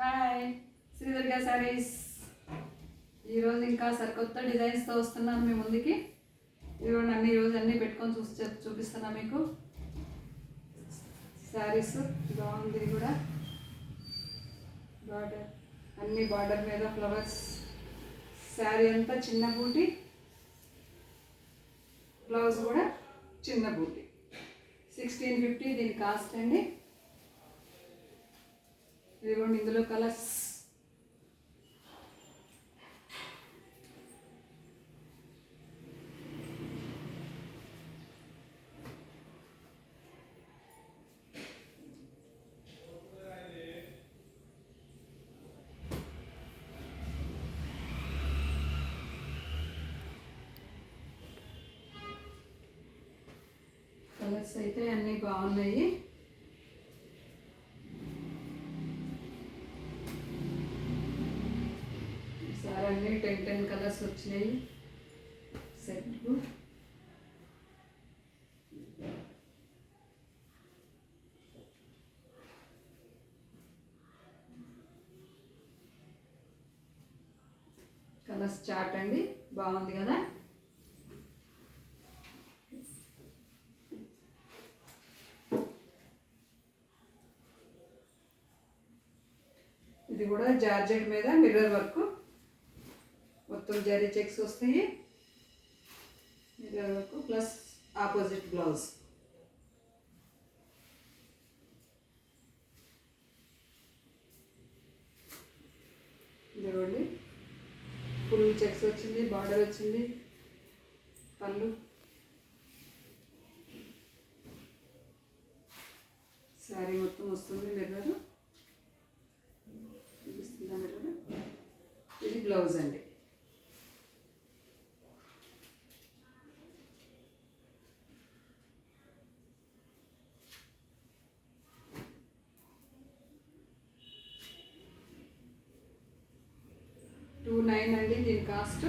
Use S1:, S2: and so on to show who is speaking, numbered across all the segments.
S1: Hi Sri Durga saris ఈరోజు ఇంకా సరికొత్త డిజైన్స్తో వస్తున్నాను మీ ముందుకి. ఈరోజు అన్ని ఈరోజు అన్నీ పెట్టుకొని చూసి చూపిస్తున్నా మీకు. శారీస్ బాగుంది కూడా. బార్డర్ అన్ని బార్డర్ మీద ఫ్లవర్స్ శారీ అంతా చిన్న బూటి. బ్లౌజ్ కూడా చిన్న బూటి. సిక్స్టీన్ ఫిఫ్టీ దీని కాస్ట్ అండి. ఇదిగోండి ఇందులో కలర్స్. కలర్స్ అయితే అన్నీ బాగున్నాయి. టెన్ టెన్ కలర్స్ వచ్చినాయి. సెట్ కలర్స్ చాట్ అండి బాగుంది కదా? ఇది కూడా జార్జెట్ మీద మిర్రర్ వర్క్. మొత్తం జరీ చెక్స్ వస్తాయి. Mirror plus opposite blouse. ఇదిగోండి. ఫుల్ చెక్స్ వచ్చింది బార్డర్ వచ్చింది. పళ్ళు. శారీ మొత్తం వస్తుంది మిర్రర్? ఇది బ్లౌజ్ అండి. టూ నైన్ అండి దీని కాస్ట్.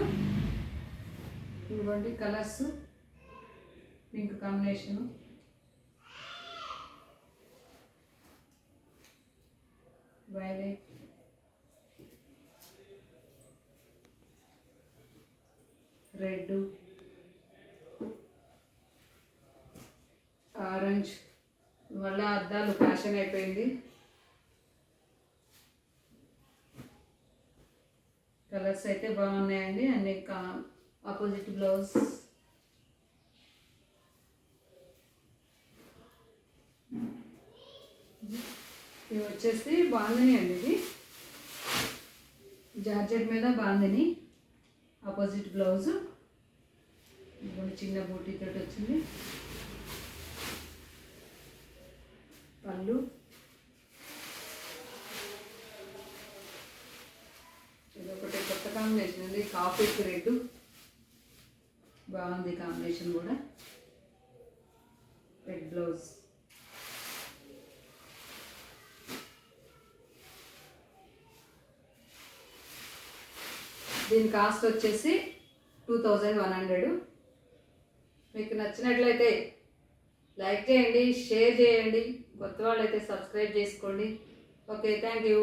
S1: ఇవ్వండి colours. Pink combination. Violet. Red. Orange. వల్ల అద్దాలు ఫ్యాషన్ అయిపోయింది. కలర్స్ అయితే బాగున్నాయండి. అన్ని ఆపోజిట్ బ్లౌజ్ ఇవి వచ్చేసి బాగుందని అండి ఇది జార్జెట్ మీద బాగుందని ఆపోజిట్ బ్లౌజ్ ఇదిగోండి చిన్న బూటీ తోటి వచ్చింది. పళ్ళు ఇది ఒకటి కొత్త కాఫీ రెడ్ బాగుంది కాంబినేషన్ కూడా. రెడ్ బ్లౌజ్ దీని కాస్ట్ వచ్చేసి టూ థౌజండ్ వన్ హండ్రెడ్ మీకు నచ్చినట్లయితే లైక్ చేయండి షేర్ చేయండి. కొత్త వాళ్ళైతే సబ్స్క్రైబ్ చేసుకోండి. Okay thank you